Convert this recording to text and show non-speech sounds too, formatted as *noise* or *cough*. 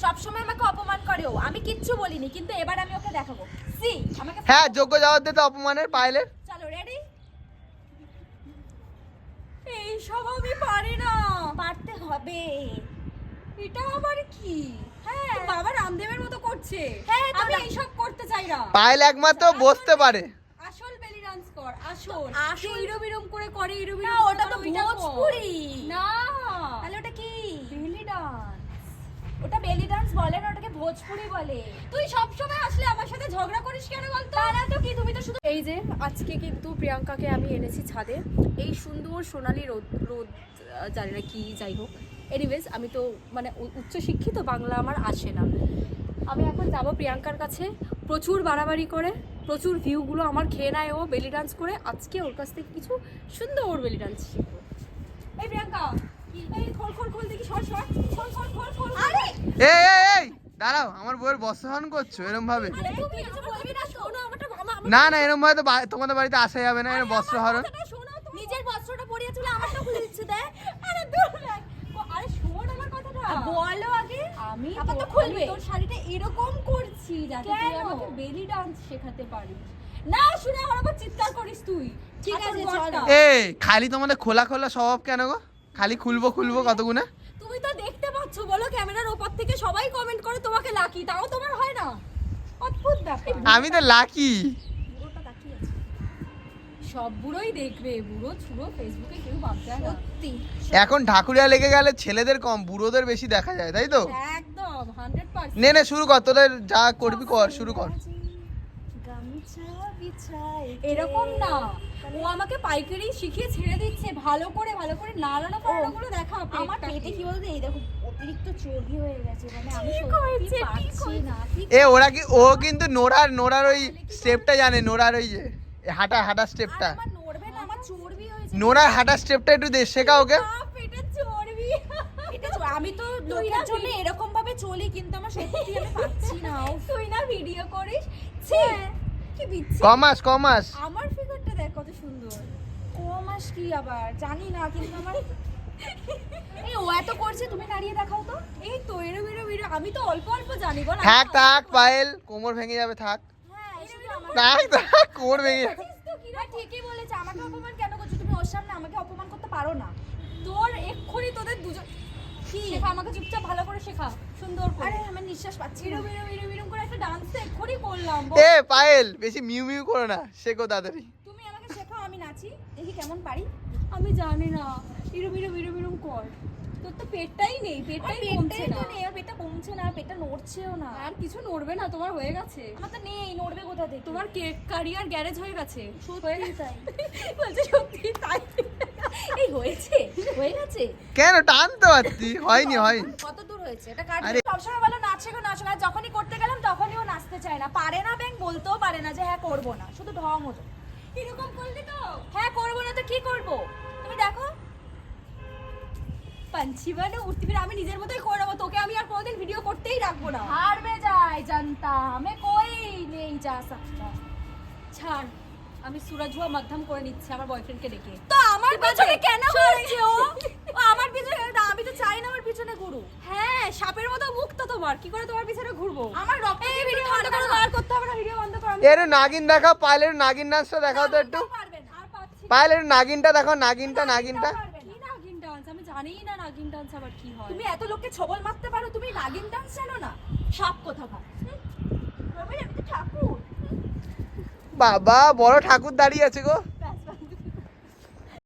সবসময় আমাকে অপমান করে ও। আমি কিচ্ছু বলিনি কিন্তু এবার আমি ওকে দেখাবো। সি আমাকে হ্যাঁ যোগ্য জবাব দিতে অপমানের পায়েলের। চলো রেডি এই সব আমি পারি না। পারতে হবে। এটা আবার কি? হ্যাঁ। বাবা রামদেবের মতো করছে। হ্যাঁ, আমি এইসব করতে চাই না। পায়েল একমাত্র বসতে পারে। আসল বেলি ডান্স কর আসল। আসল- ইরম ইরম করে করে ইরম না ইরম ওটা তো করে। ভোজপুরি। না তাহলে ওটা কি বেলি ডান্স ওটা বেলি ডান্স বলে না ওটাকে ভোজপুরি বলে। তুই সব সময় আসলে আমার সাথে ঝগড়া করিস কেন বলতো? তা না তো কি তুমি তো শুধু এই যে আজকে কিন্তু প্রিয়াঙ্কাকে আমি এনেছি ছাদে। এই সুন্দর সোনালি রোদ রোদ জানি না কি যাই হোক। এনিওয়েজ আমি তো মানে উচ্চশিক্ষিত বাংলা আমার আসে না। আমি এখন যাব প্রিয়াঙ্কার কাছে। প্রচুর বাড়াবাড়ি করে প্রচুর ভিউগুলো আমার খেয়ে নেয় ও বেলি ডান্স করে। আজকে ওর কাছ থেকে কিছু সুন্দর বেলি ডান্স শিখব। এই প্রিয়াঙ্কা এই দাঁড়াও আমার বউয়ের বস্ত্রহরণ করছ এরম ভাবে আরে তুমি কিছু বলবি না না না এরম ভাবে তো তোমাদের বাড়িতে আসা যাবে না এরম বস্ত্রহরণ কথাটা শোনো তো নিজের বস্ত্রটা পরিয়ে চলে আমারটা খুলে দিচ্ছে দেখ। আরে দূর আরে শোন আমার কথাটা। আর বলো আগে আমি তো তো- খুলবে। তোর শাড়িটা এরকম করছি যাতে তুই আমাকে বেলি ডান্স শেখাতে পারিস। না শুনে আমার আবার চিৎকার করিস তুই। ঠিক আছে, বরটা। এই খালি তোমাদের খোলা খোলা স্বভাব কেন গো? খালি খুলবো খুলবো কতগুনে? তুমি তো দেখতে পাচ্ছ বলো ক্যামেরার ওপর থেকে সবাই কমেন্ট করে তোমাকে লাকি তাও তোমার হয় না। অদ্ভুত ব্যাপার। আমি তো লাকি পুরোটা তাকিয়ে আছে। সব বুড়োই দেখবে বুড়ো ছুড়ো ফেসবুকে কেউ বাদ সত্যি। এখন ঢাকুরিয়া লেগে গেলে ছেলেদের কম বুড়োদের বেশি দেখা যায় তাই তো? একদম নে নে শুরু কর তোদের যা করবি কর শুরু কর। এরকম না। ও আমাকে পাইকারি শিখিয়ে ছেড়ে দিচ্ছে। ভালো করে ভালো করে নাড়ানো ফাড়ানোগুলো দেখা আমার। পেটে কি বলতো? এই দেখো অতিরিক্ত চর্বি হয়ে গেছে। মানে আমি সত্যি পারছি না এ ওরা কি ও কিন্তু নোরার নোরার ওই স্টেপটা জানে নোরার ওই যে হাঁটা হাঁটা স্টেপটা আমার নড়বে না আমার চর্বি হয়েছে নোরার হাঁটা স্টেপটা একটু দে শেখা ওকে। আমি তো লোকের জন্য এরকম ভাবে চলি কিন্তু আমার সত্যি আমি পাচ্ছি না। তুই না ভিডিও করিস? ছি। কি বিচ্ছি কমাস কমাস। আমার ফিগারটা দেখ কত সুন্দর। ক মাস কি আবার? জানি না কিন্তু আমার *laughs* এই ও এত করছে তুমি নাড়িয়ে দেখাও তো। এই তো এরম এরম এরম। আমি তো অল্প অল্প জানি বল থাক থাক পায়েল কোমর ভেঙে যাবে থাক। হ্যাঁ থাক থাক কোমর ভেঙে যাবে। তো কিরা ঠিকই বলেছে আমাকে অপমান কেন করছ? তুমি ওর সামনে আমাকে অপমান করতে পারো না। তোর এক্ষুনি তোদের দুজন কি? শেখা আমাকে চুপচাপ ভালো করে শেখা সুন্দর করে। আরে আমি নিঃশ্বাস পাচ্ছি। এরম এরম এরম এরম করে একটা ডান্স এক্ষুনি করলাম এ পায়েল বেশি মিউ মিউ করো না শেখো তাড়াতাড়ি। তুমি আমাকে শেখাও আমি নাচি দেখি কেমন পারি। আমি জানি না এরম এরম এরম এরম কর। তোর তো পেটটাই নেই পেটটাই কমছে না। তো নেই আর পেটটা কমছে না পেটটা নড়ছেও না। আর কিছু নড়বে না তোমার হয়ে গেছে। আমার তো নেই নড়বে কোথা থেকে? তোমার ক্যারিয়ার গ্যারেজ হয়ে গেছে। সত্যি তাই। *laughs* বলছে সত্যি তাই। হয়েছে? হয়ে গেছে? কেন? টানতে পারতি। *laughs* হয়নি কত দূর হয়েছে? এটা সবসময় নাচে গো যখনই করতে গেলাম তখনই ও নাচতে চায় না। পারে না ব্যাং বলতেও পারে না যে হ্যাঁ না। শুধু ঢং হতো এরকম করলে তো? হ্যাঁ না তো কি তুমি দেখো। পাঞ্চি উঠতে আমি নিজের মতোই করে নেব। তোকে আমি আর কোনোদিন ভিডিও করতেই রাখব না। হারবে যাই যায় আমি কই নেই যা ছাড়। আমি সুরজ হুয়া মাধ্যম করে নিচ্ছি আমার বয়ফ্রেন্ডকে ডেকে। তো আমার পিছনে কেন ঘুরছে ও? ও আমার পিছনে না, আমি তো চাই না আমার পিছনে ঘুরু হ্যাঁ সাপের মতো মুখ তো তোমার। কি করে তোমার পিছনে ঘুরবো? আমার রক্ত এই ভিডিও বন্ধ করো আর করতে হবে না ভিডিও বন্ধ করো। এর নাগিন দেখাও পায়েলের নাগিন নাচটা দেখাও তো একটু। পারবে না আর পাচ্ছি না। নাগিনটা দেখো নাগিনটা নাগিনটা পারবে না। নাগিন ডান্স আমি জানিই না নাগিন ডান্স আবার কি হয়। তুমি এত লোককে ছবল মারতে পারো তুমি নাগিন ডান্স জানো না? সাপ কোথা আমি তো ঠাকুর। বাবা বড় ঠাকুর দাঁড়িয়ে আছে গো।